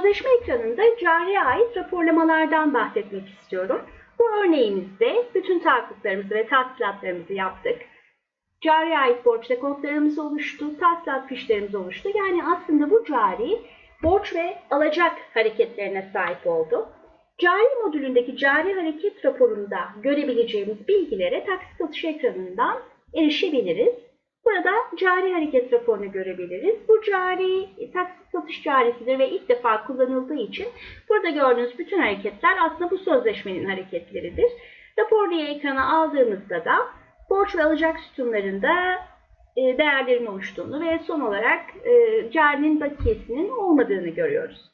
Sözleşme ekranında cariye ait raporlamalardan bahsetmek istiyorum. Bu örneğimizde bütün taahhütlerimizi ve tahsilatlarımızı yaptık. Cariye ait borç dekontlarımız oluştu, tahsilat fişlerimiz oluştu. Yani aslında bu cari borç ve alacak hareketlerine sahip oldu. Cari modülündeki cari hareket raporunda görebileceğimiz bilgilere taksit satış ekranından erişebiliriz. Burada cari hareket raporunu görebiliriz. Bu cari taksit satış carisidir ve ilk defa kullanıldığı için burada gördüğünüz bütün hareketler aslında bu sözleşmenin hareketleridir. Rapor diye ekrana aldığımızda da borç ve alacak sütunlarında e, değerlerin oluştuğunu ve son olarak e, carinin bakiyesinin olmadığını görüyoruz.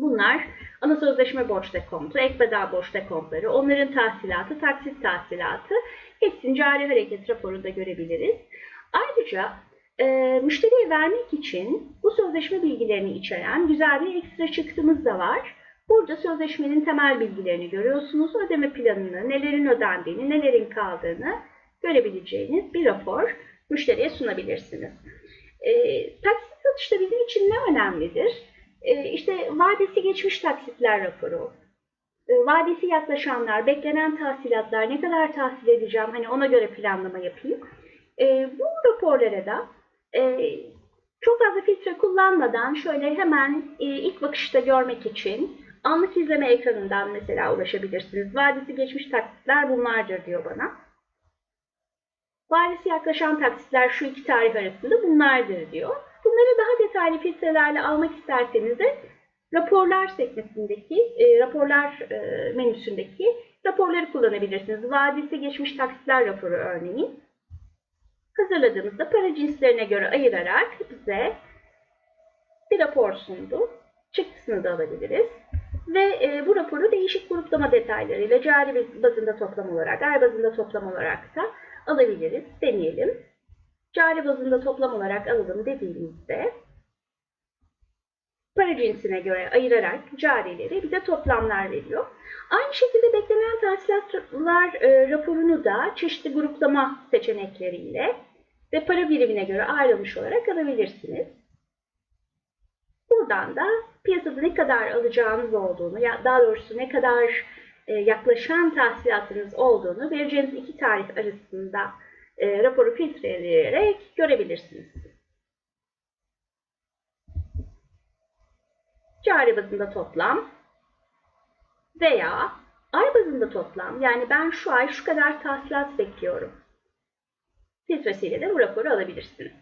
Bunlar ana sözleşme borç dekontu, ek bedel borç dekontları, onların tahsilatı, taksit tahsilatı hepsini cari hareket raporunda görebiliriz. Ayrıca e, müşteriye vermek için bu sözleşme bilgilerini içeren güzel bir ekstra çıktımız da var. Burada sözleşmenin temel bilgilerini görüyorsunuz. Ödeme planını, nelerin ödendiğini, nelerin kaldığını görebileceğiniz bir rapor müşteriye sunabilirsiniz. E, taksit satışta bizim için ne önemlidir? E, işte vadesi geçmiş taksitler raporu, e, vadesi yaklaşanlar, beklenen tahsilatlar, ne kadar tahsil edeceğim, hani ona göre planlama yapayım. E, bu raporlara da e, çok fazla filtre kullanmadan şöyle hemen e, ilk bakışta görmek için anlık izleme ekranından mesela ulaşabilirsiniz. Vadesi geçmiş taksitler bunlardır diyor bana. Vadesi yaklaşan taksitler şu iki tarih arasında bunlardır diyor. Bunları daha detaylı filtrelerle almak isterseniz de raporlar sekmesindeki, e, raporlar e, menüsündeki raporları kullanabilirsiniz. Vadesi geçmiş taksitler raporu örneğin. Hazırladığımızda para cinslerine göre ayırarak bize bir rapor sundu. Çıktısını da alabiliriz. Ve e, bu raporu değişik gruplama detaylarıyla cari bazında toplam olarak, ay bazında toplam olarak da alabiliriz. Deneyelim. Cari bazında toplam olarak alalım dediğimizde para cinsine göre ayırarak carileri bize toplamlar veriyor. Aynı şekilde beklenen tahsilatlar e, raporunu da çeşitli gruplama seçenekleriyle ve para birimine göre ayrılmış olarak alabilirsiniz. Buradan da piyasada ne kadar alacağınız olduğunu, ya daha doğrusu ne kadar e, yaklaşan tahsilatınız olduğunu vereceğiniz iki tarih arasında e, raporu filtreleyerek görebilirsiniz. Cari bazında toplam veya ay bazında toplam yani ben şu ay şu kadar tahsilat bekliyorum filtresiyle de bu raporu alabilirsiniz.